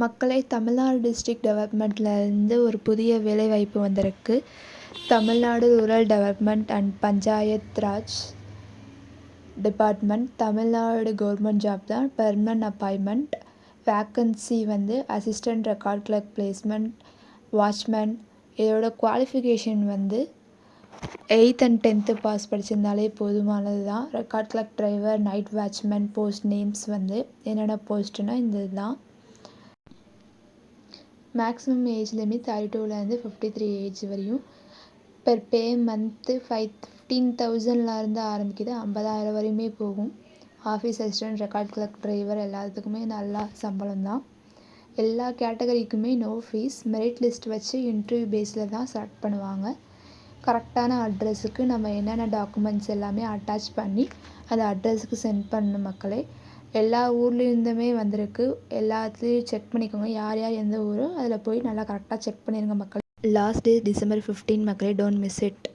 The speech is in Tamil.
மக்களே தமிழ்நாடு டிஸ்ட்ரிக் டெவலப்மெண்ட்லேருந்து ஒரு புதிய வேலைவாய்ப்பு வந்திருக்கு. Tamil Nadu rural development and panchayat raj department Tamil Nadu government job தான். பெர்மனன்ட் அப்பாயின்மெண்ட் வேக்கன்சி வந்து assistant record clerk placement watchman இதோட குவாலிஃபிகேஷன் வந்து எயித் அண்ட் டென்த்து பாஸ் படிச்சிருந்தாலே போதுமானது தான். Record clerk driver night watchman post names வந்து என்னென்ன போஸ்ட்டுனா இந்த இதுதான். மேக்ஸிமம் ஏஜ் லிமிட் தேர்ட்டி டூலேருந்து ஃபிஃப்டி த்ரீ ஏஜ் வரையும் per pay month five fifteen தௌசண்ட்லேருந்து ஆரம்பிக்குது. ஐம்பதாயிரம் வரையுமே போகும். Office assistant record clerk driver எல்லாத்துக்குமே நல்லா சம்பளம் தான் எல்லா கேட்டகரிக்குமே நோ ஃபீஸ் மெரிட் லிஸ்ட் வச்சு இன்டர்வியூ பேஸில் தான் செலக்ட் பண்ணுவாங்க. கரெக்டான அட்ரஸுக்கு நம்ம என்னென்ன டாக்குமெண்ட்ஸ் எல்லாமே அட்டாச் பண்ணி அந்த அட்ரஸுக்கு சென்ட் பண்ண மக்களே. எல்லா ஊர்லேருந்துமே வந்திருக்கு. எல்லாத்துலேயும் செக் பண்ணிக்கோங்க. யார் யார் எந்த ஊரோ அதில் போய் நல்லா கரெக்டாக செக் பண்ணிடுங்க மக்கள். லாஸ்ட் டே டிசம்பர் ஃபிஃப்டீன் மக்களே டோன்ட் மிஸ் இட்